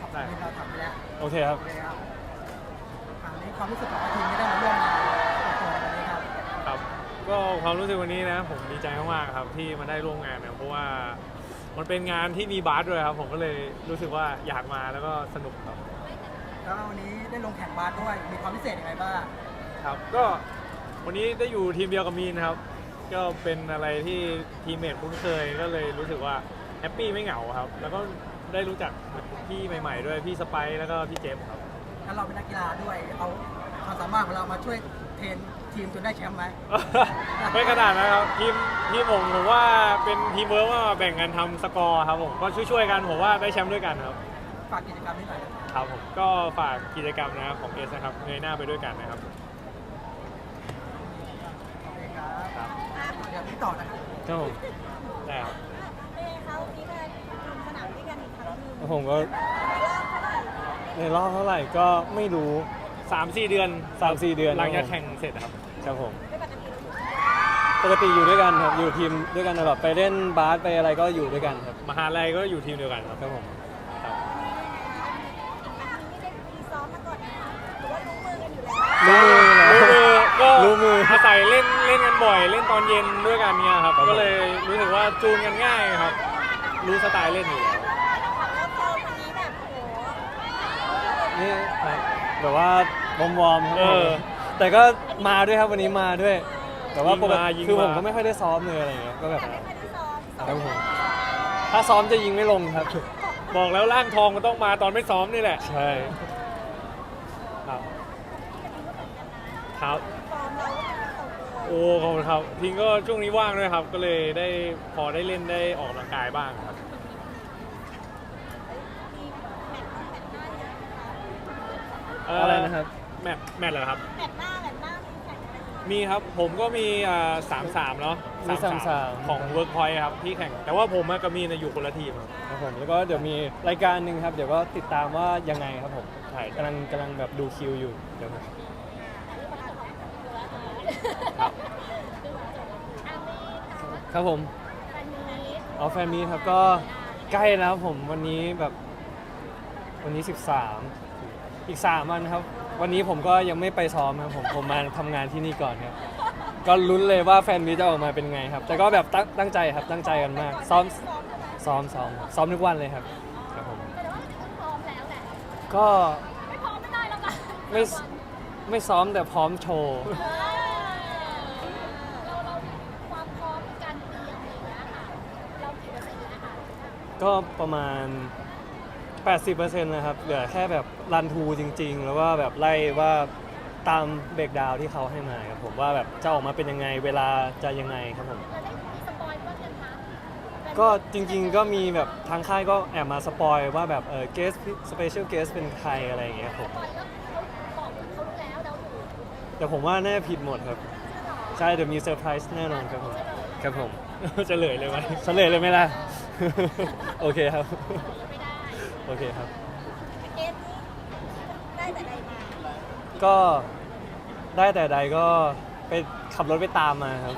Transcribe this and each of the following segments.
ขอบคุณที่เราทำไปแล้วโอเคครับโอเคครับครั้งนี้ความรู้สึกของทีมที่ได้มาร่วมงานเปิดตัวในวันนี้ครับครับ ก็ความรู้สึกวันนี้นะ ผมดีใจมากๆครับที่มาได้ร่วมงานนะเพราะว่ามันเป็นงานที่มีบาสด้วยครับผมก็เลยรู้สึกว่าอยากมาแล้วก็สนุกครับ แล้ววันนี้ได้ลงแข่งบาสด้วยมีความพิเศษยังไงบ้างครับก็วันนี้ได้อยู่ทีมเดียวกับมีนครับ ก็เป็นอะไรที่ทีมเมทคุ้นเคยก็เลยรู้สึกว่า แฮปปี้ไม่เหงาครับ แล้วก็ได้รู้จักพี่ใหม่ๆด้วยพี่สไปซ์แล้วก็พี่เจฟครับแล้วเราเป็นนักกีฬาด้วยเอาความสามารถของเรามาช่วยเทรนทีมจนได้แชมป์ไหม ไม่ขนาดนะครับ ทีมทีมผมผมว่าเป็นทีมเวิร์กว่าแบ่งกันทำสกอร์ครับผมก็ช่วยๆกันผมว่าได้แชมป์ด้วยกันครับ ฝากกิจกรรมนี้หน่อยนะครับครับผมก็ฝากกิจกรรมนะครับของเอสนะครับเงยหน้าไปด้วยกันนะครับ โอเคครับเดี๋ยวพี่ต่อนะครับ ครับผมได้ครับ แล้วผมก็ในรอบเท่าไหร่ในรอบเท่าไหร่ก็ไม่รู้ สามสี่เดือนสามสี่เดือนหลังจากแข่งเสร็จครับ ครับผมไม่ปกติเราอยู่ปกติอยู่ด้วยกันครับอยู่ทีมด้วยกันแบบไปเล่นบาสไปอะไรก็อยู่ด้วยกันครับมหาลัยก็อยู่ทีมเดียวกันครับครับผมครับไม่ได้มีซ้อมมาก่อนนะหรือว่ารู้มือกันอยู่แล้วรู้มือแล้วรู้มือก็รู้มืออาศัยเล่นเล่นกันบ่อย เล่นตอนเย็นด้วยกันเนี่ยครับ ครับผม ก็เลยรู้สึกว่าจูนกันง่ายครับ รู้สไตล์เล่นอยู่แล้วแล้วพอวันนี้แบบโอ้โห นี่ครับ แบบว่าวอมวอมๆครับเอผมอแต่ก็มาด้วยครับวันนี้มาด้วย แต่ว่าปกยิงมายิงติคือผมมา ก็ไม่ค่อยได้ซ้อมเลยอะไรเงี้ยก็แบบแต่ไม่ค่อยได้ซ้อมซ้อครับมผมถ้าซ้อมจะยิงไม่ลงครับบอกแล้วร่างทองมันต้องมาตอนไม่ซ้อมนี่แหละใช่ครับครับซ้อมเราก็ตกเลย โอ้ขอบคุณครับ ทิงก็ช่วงนี้ว่างด้วยครับ ก็เลยได้พอได้เล่นได้ออกกำลังกายบ้างครับ มีแมตช์ต้องแมตช์หน้าเยอะนะคะ เอะไรนะครับ แมตช์แมตช์เหรอครับแมตช์หน้าแมตช์หน้ามีแข่งไหมมีครับผมก็มีสามสามเนาะมี33 33 ของ Workpoint ครับที่แข่ง แต่ว่าผมกับมีนอยู่คนละทีมครับครับผมแล้วก็เดี๋ยวมีรายการหนึ่งครับ เดี๋ยวก็ติดตามว่ายังไงครับผมใช่กำลังกำลังแบบดูคิวอยู่เดี๋ยวผมครับครับผมวันนี้เอาแฟนมีตครับก็ใกล้แล้วครับผมวันนี้แบบวันนี้ 13 อีก 3 วันครับ วันนี้ผมก็ยังไม่ไปซ้อมครับผมผมมาทำงานที่นี่ก่อนครับก็ลุ้นเลยว่าแฟนมีตจะออกมาเป็นไงครับ แต่ก็แบบตั้งตั้งใจครับตั้งใจกันมาก ซ้อมซ้อมซ้อมซ้อมทุกวันเลยครับครับผมแต่ว่าพร้อมแล้วแหละ ก็ไม่พร้อมไม่ได้แล้วค่ะไม่ไม่ซ้อมแต่พร้อมโชว์เราเราความพร้อมการเตรียมอะไรอย่างเงี้ยค่ะ เรากี่เปอร์เซ็นต์แล้วคะก็ประมาณ 80% นะครับ เหลือแค่แบบรันทูจริง ๆ แล้วก็แบบไล่ว่าตามเบรกดาวน์ที่เขาให้มาครับผมว่าแบบจะออกมาเป็นยังไงเวลาจะยังไงครับผม เราได้มีสปอยล์บ้างยังคะก็จริงๆก็มีแบบทางค่ายก็แอบมาสปอยว่าแบบเออเกสสเปเชียลเกสเป็นใครอะไรอย่างเงี้ยครับผมสปอยล์แล้วเขาบอกเขารู้แล้วเราอยู่แต่ผมว่าน่าจะผิดหมดครับใช่เดี๋ยวมีเซอร์ไพรส์แน่นอนครับผม ครับผม จะเหลยเลยไหมเฉลยเลยไหมล่ะ โอเคครับไม่ได้ โอเคครับ เกมนี้ได้แต่ใดมาก็ได้แต่ใดก็ไปขับรถไปตามมาครับ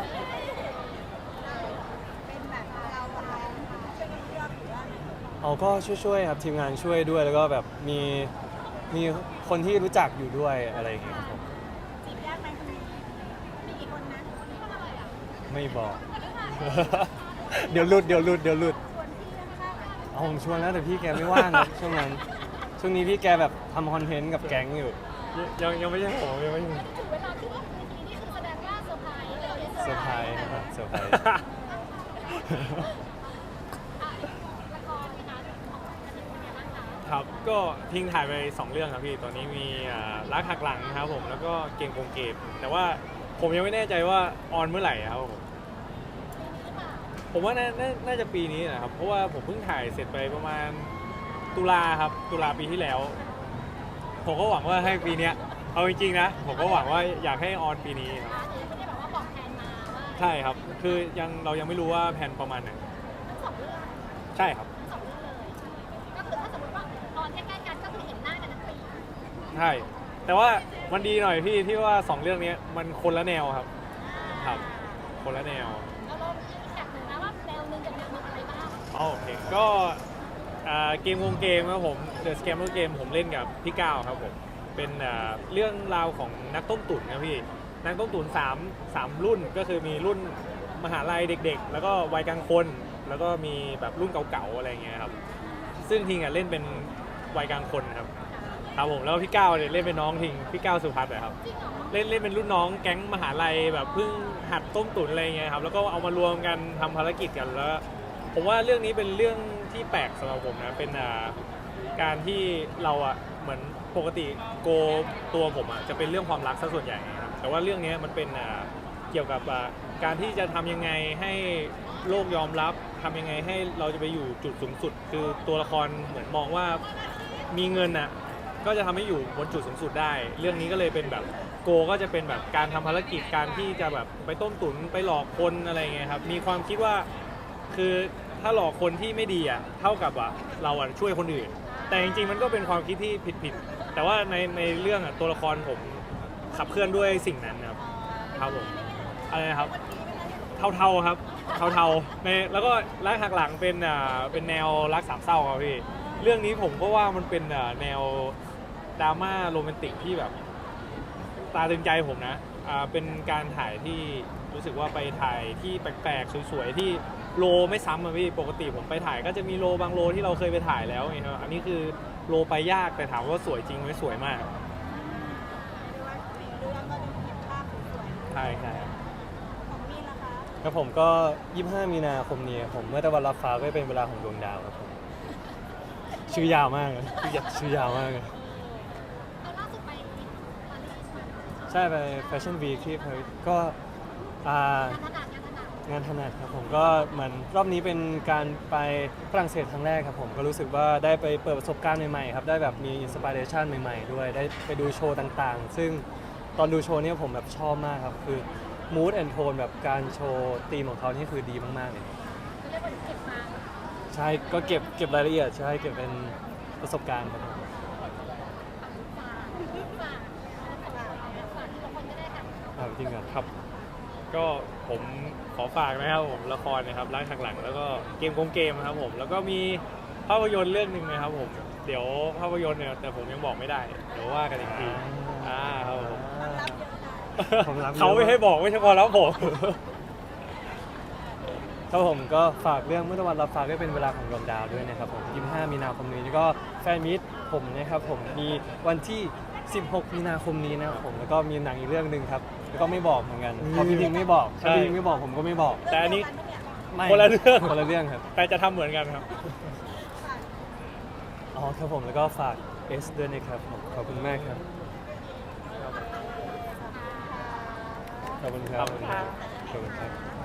เป็นแบบเราวางช่วยกันเลือกหรือว่าไงเอาก็ช่วยๆครับทีมงานช่วยด้วยแล้วก็แบบมีมีคนที่รู้จักอยู่ด้วยอะไรอย่างเงี้ยครับผมจีบยากไหมคนนี้มีกี่คนนะคนนี้ทำอะไรอะไม่บอก เดี๋ยวหลุดเดี๋ยวหลุดเดี๋ยวหลุดส่วนพี่นะคะ เอาผมชวนแล้วแต่พี่แกไม่ว่างครับช่วงนั้นช่วงนี้พี่แกแบบทำคอนเทนต์กับแก๊งอยู่ยังยังไม่ใช่ผมยังไม่ใช่ผมถึงเวลาที่ว่าเวทีนี่คือแสดงว่าเซอร์ไพรส์เลยเซอร์ไพรส์ครับเซอร์ไพรส์ละครนะคะของอันนี้เป็นไงบ้างคะครับก็ทิ้งถ่ายไป2เรื่องครับพี่ตอนนี้มีอ่ารักหักหลังครับผมแล้วก็เกมโกงเกมแต่ว่าผมยังไม่แน่ใจว่าออนเมื่อไหร่ครับผม ผมว่าน่านาน่าจะปีนี้นะครับ เพราะว่าผมเพิ่งถ่ายเสร็จไปประมาณตุลาครับ ตุลาปีที่แล้ว ผมก็หวังว่าให้ปีเนี้ยเอาจริงๆนะ ผมก็หวังว่าอยากให้ออนปีนี้ครับ อ่าแต่ยังไม่ได้แบบว่าบอกแทนมาว่าใช่ครับ คือยังเรายังไม่รู้ว่าแผนประมาณไหน ทั้งสองเรื่องใช่ครับ ทั้งสองเรื่องเลย ก็คือถ้าสมมติว่าตอนใกล้ๆกันก็คือเห็นหน้ากันทั้งปีใช่ แต่ว่ามันดีหน่อยพี่ที่ว่าสองเรื่องนี้มันคนละแนวครับ ครับ คนละแนว อ๋อโอเคก็อ่าเกมวงเกมครับผม The Scammer Game ผมเล่นกับพี่ก้าวครับผม เป็นอ่าเรื่องราวของนักต้มตุ๋นครับพี่ นักต้มตุ๋น3 3รุ่นก็คือมีรุ่นมหาลัยเด็ก ๆ แล้วก็วัยกลางคน แล้วก็มีแบบรุ่นเก่าๆอะไรเงี้ยครับ ซึ่งทิงอะเล่นเป็นวัยกลางคนครับครับผมแล้วพี่ก้าวเนี่ยเล่นเป็นน้องทิงพี่ก้าวสุภัสนะครับ เล่นเล่นเป็นรุ่นน้องแก๊งมหาลัยแบบเพิ่งหัดต้มตุ๋นอะไรเงี้ยครับแล้วก็เอามารวมกันทำภารกิจกันแล้ว ผมว่าเรื่องนี้เป็นเรื่องที่แปลกสำหรับผมนะ เป็นอ่าการที่เราอะเหมือนปกติโกตัวผมอะจะเป็นเรื่องความรักซะส่วนใหญ่นะครับแต่ว่าเรื่องนี้มันเป็นอ่าเกี่ยวกับอ่าการที่จะทำยังไงให้โลกยอมรับทำยังไงให้เราจะไปอยู่จุดสูงสุด คือตัวละครเหมือนมองว่ามีเงินอะก็จะทำให้อยู่บนจุดสูงสุดได้ เรื่องนี้ก็เลยเป็นแบบโกก็จะเป็นแบบการทำภารกิจการที่จะแบบไปต้มตุ๋นไปหลอกคนอะไรเงี้ยครับมีความคิดว่า คือ ถ้าหลอกคนที่ไม่ดีอะเท่ากับอะเราอะช่วยคนอื่น แต่จริงๆมันก็เป็นความคิดที่ผิดๆแต่ว่าในในเรื่องอะตัวละครผมขับเคลื่อนด้วยสิ่งนั้นครับครับผมอะไรนะครับ เทาๆครับ เทาๆในแล้วก็รักหักหลังเป็นอ่าเป็นแนวรักสามเศร้าครับพี่เรื่องนี้ผมก็ว่ามันเป็นอ่าแนวดราม่าโรแมนติกที่แบบ ตาตึงใจผมนะ อ่าเป็นการถ่ายที่รู้สึกว่าไปถ่ายที่แปลกๆสวยๆที่โลไม่ซ้ำอะพี่ปกติผมไปถ่ายก็จะมีโลบางโลที่เราเคยไปถ่ายแล้วไงครับอันนี้คือโลไปยากแต่ถามว่าสวยจริงไหมสวยมากเรียกว่าในเรื่องก็ดูเห็นภาพสวยๆใช่ใช่ของมีนนะคะครับผมก็ 25 มีนาคมนี้ครับผมเมื่อตะวันรับฟ้าก็เป็นเวลาของดวงดาวครับผมชื่อยาวมากเลยชื่อยาวชื่อยาวมากเลย เอาล่าสุดไปปารีสมา ใช่ไปแฟชั่นวีคที่ปารีสก็อ่างานถนัดงานถนัดงานถนัดครับผมก็เหมือนรอบนี้เป็นการไปฝรั่งเศสครั้งแรกครับผมก็รู้สึกว่าได้ไปเปิดประสบการณ์ใหม่ๆครับได้แบบมีอินสปิเรชันใหม่ๆ ด้วย ได้ไปดูโชว์ต่างๆ ซึ่งตอนดูโชว์เนี่ยผมแบบชอบมากครับ คือ mood and tone แบบการโชว์ธีมของเขานี่คือดีมากๆเลยเรียกว่าเก็บมาใช่ก็เก็บเก็บรายละเอียดใช่เก็บเป็นประสบการณ์ครับผม ฝากฝากฝากฝากที่ทุกคนจะได้กัน อ่า จริงเหรอครับ ก็ผมขอฝากนะครับผมละครนะครับรักหักหลังแล้วก็เกมโกงเกมครับผมแล้วก็มีภาพยนตร์เรื่องหนึ่งนะครับผมเดี๋ยวภาพยนตร์เนี่ยแต่ผมยังบอกไม่ได้เดี๋ยวว่ากันอีกทีอ่าครับผมความลับเยอะนะผมรับยอะเขาไม่ให้บอกไม่ใช่พอแล้วผมครับผมก็ฝากเรื่องเมื่อตะวันรับฟ้าก็เป็นเวลาของดวงดาวด้วยนะครับผม25มีนาคมนี้แล้วก็แฟนมิตผมนะครับผมมีวันที่ 16 มีนาคมนี้นะครับผมแล้วก็มีหนังอีกเรื่องหนึ่งครับแล้ว ก็ไม่บอกเหมือนกันเพราะพี่พิงไม่บอกใช่ถ้าพี่พิงไม่บอกผมก็ไม่บอกแต่อันนี้ ไม่คนละเรื่อง คนละเรื่องครับ แต่จะทำเหมือนกันครับ อ๋อครับผมแล้วก็ฝากเอสด้วยนะครับผมขอบคุณมากครับ ขอบคุณครับ ขอบคุณครับขอบคุณครับ